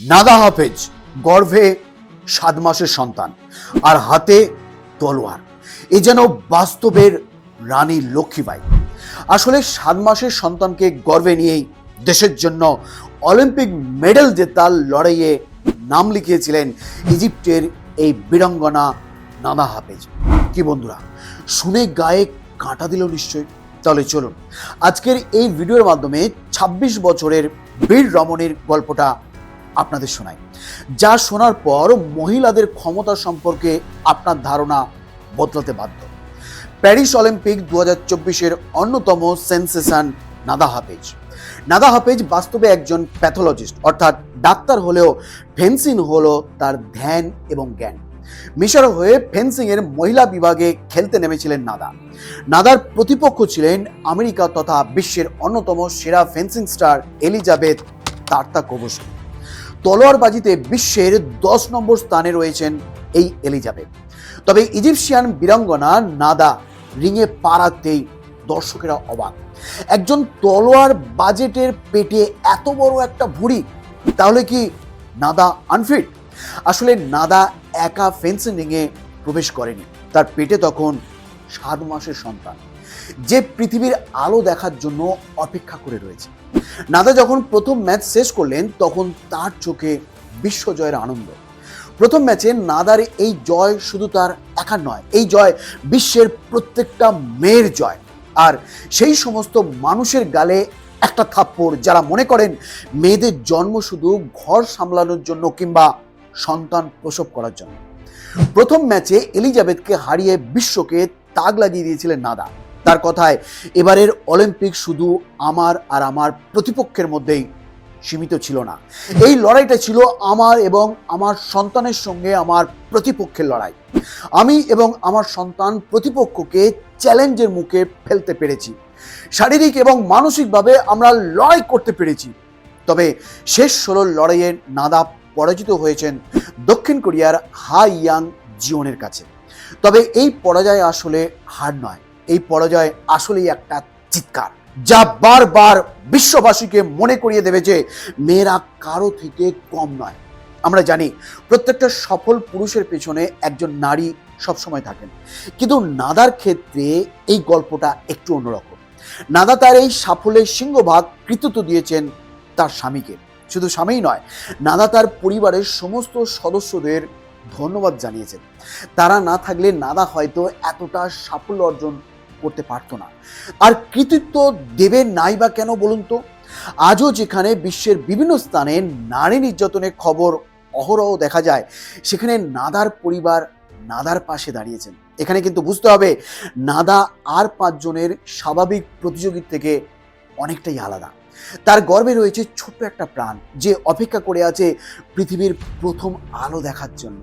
নাদা হাফেজ গর্ভে সাত মাসের সন্তান আর হাতে তলোয়ার। এ যেন বাস্তবের রানী লক্ষ্মীবাই আসলে সাত মাসের সন্তানকে গর্ভে নিয়েই দেশের জন্য অলিম্পিক মেডেল জেতার লড়াইয়ে নাম লিখিয়েছিলেন ইজিপ্টের এই বীরাঙ্গনা নাদা হাফেজ কি বন্ধুরা, শুনে গায়ে কাঁটা দিল নিশ্চয়ই? তাহলে চলুন, আজকের এই ভিডিওর মাধ্যমে ২৬ বছরের বীর রমণীর গল্পটা আপনাদের শোনাই। যা শোনার পর মহিলাদের ক্ষমতা সম্পর্কে আপনার ধারণা বদলাতে বাধ্য। প্যারিস অলিম্পিক দু হাজার চব্বিশের অন্যতম সেন্সেশন নাদা হাফেজ। নাদা হাফেজ বাস্তবে একজন প্যাথোলজিস্ট, অর্থাৎ ডাক্তার হলেও ফেন্সিং হলো তার ধ্যান এবং জ্ঞান। মিশর হয়ে ফেন্সিংয়ের মহিলা বিভাগে খেলতে নেমেছিলেন নাদা। নাদার প্রতিপক্ষ ছিলেন আমেরিকা তথা বিশ্বের অন্যতম সেরা fencing star Elizabeth Tartakovsky তলোয়ারবাজিতে বিশ্বের দশ নম্বর স্থানে রয়েছেন এই এলিজাবেথ। তবে ইজিপশিয়ান বীরাঙ্গনা নাদা রিঙে পা রাখতেই দর্শকেরা অবাক। একজন তলোয়ার বাজেটের পেটে এত বড় একটা ভুঁড়ি, তাহলে কি নাদা আনফিট? আসলে নাদা একা ফেন্সিং রিংয়ে প্রবেশ করেনি। তার পেটে তখন সাত মাসের সন্তান। যে পৃথিবীর আলো দেখার জন্য অপেক্ষা করে রয়েছে। নাদা যখন প্রথম ম্যাচ শেষ করলেন, তখন তার চোখে বিশ্বজয়ের আনন্দ। প্রথম ম্যাচে নাদার এই জয় শুধু তার একার নয়, এই জয় বিশ্বের প্রত্যেকটা মেয়ের জয়। আর সেই সমস্ত মানুষের গালে একটা থাপ্পড়, যারা মনে করেন মেয়েদের জন্ম শুধু ঘর সামলানোর জন্য কিংবা সন্তান প্রসব করার জন্য। প্রথম ম্যাচে এলিজাবেথকে হারিয়ে বিশ্বকে তাক লাগিয়ে দিয়েছিলেন নাদা। তার কথায়, এবারের অলিম্পিক শুধু আমার আর আমার প্রতিপক্ষের মধ্যেই সীমিত ছিল না। এই লড়াইটা ছিল আমার এবং আমার সন্তানের সঙ্গে আমার প্রতিপক্ষের লড়াই। আমি এবং আমার সন্তান প্রতিপক্ষকে চ্যালেঞ্জের মুখে ফেলতে পেরেছি। শারীরিক এবং মানসিকভাবে আমরা লড়াই করতে পেরেছি। তবে শেষ ষোলো লড়াইয়ে নাদা পরাজিত হয়েছেন দক্ষিণ কোরিয়ার হা ইয়াং জিওনের কাছে। তবে এই পরাজয় আসলে হার নয়। এই পরাজয় আসলেই একটা চিৎকার, যা বারবার বিশ্ববাসীকে মনে করিয়ে দেবে যে মেয়েরা কারও থেকে কম নয়। আমরা জানি প্রত্যেকটা সফল পুরুষের পেছনে একজন নারী সবসময় থাকেন। কিন্তু নাদার ক্ষেত্রে এই গল্পটা একটু অন্যরকম। নাদা তার এই সাফল্যের সিংহভাগ কৃতিত্ব দিয়েছেন তার স্বামীকে। শুধু স্বামীই নয়, নাদা তার পরিবারের সমস্ত সদস্যদের ধন্যবাদ জানিয়েছেন। তারা না থাকলে নাদা হয়তো এতটা সাফল্য অর্জন করতে পারতো না। আর কৃতিত্ব দেবে নাই বা কেন বলুন তো? আজও যেখানে বিশ্বের বিভিন্ন স্থানে নারী নির্যাতনের খবর অহরহ দেখা যায়, সেখানে নাদার পরিবার নাদার পাশে দাঁড়িয়েছেন। এখানে কিন্তু বুঝতে হবে, নাদা আর পাঁচজনের স্বাভাবিক প্রতিযোগীর থেকে অনেকটাই আলাদা। তার গর্বে রয়েছে ছোট্ট একটা প্রাণ, যে অপেক্ষা করে আছে পৃথিবীর প্রথম আলো দেখার জন্য।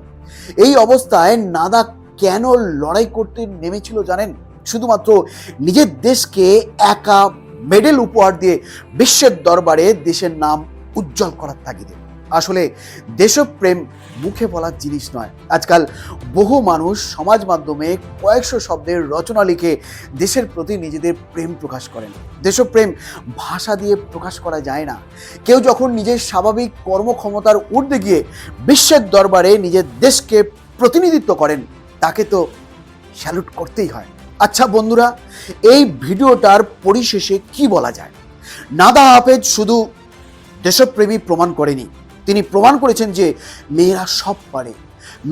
এই অবস্থায় নাদা কেন লড়াই করতে নেমেছিল জানেন? শুধুমাত্র নিজের দেশকে একা মেডেল উপহার দিয়ে বিশ্বের দরবারে দেশের নাম উজ্জ্বল করার তাগিদে। আসলে দেশপ্রেম মুখে বলার জিনিস নয়। আজকাল বহু মানুষ সমাজ মাধ্যমে কয়েকশো শব্দের রচনা লিখে দেশের প্রতি নিজেদের প্রেম প্রকাশ করেন। দেশপ্রেম ভাষা দিয়ে প্রকাশ করা যায় না। কেউ যখন নিজের স্বাভাবিক কর্মক্ষমতার ঊর্ধ্বে গিয়ে বিশ্বের দরবারে নিজের দেশকে প্রতিনিধিত্ব করেন, তাকে তো স্যালুট করতেই হয়। আচ্ছা বন্ধুরা, এই ভিডিওটার পরিশেষে কি বলা যায়? নাদা হাফেজ শুধু দেশপ্রেমী প্রমাণ করেনি। তিনি প্রমাণ করেছেন যে মেয়েরা সব পারে।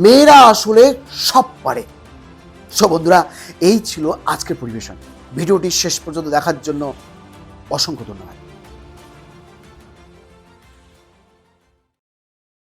মেয়েরা আসলে সব পারে। সব বন্ধুরা, এই ছিল আজকের পরিবেশন। ভিডিওটি শেষ পর্যন্ত দেখার জন্য অসংখ্য ধন্যবাদ।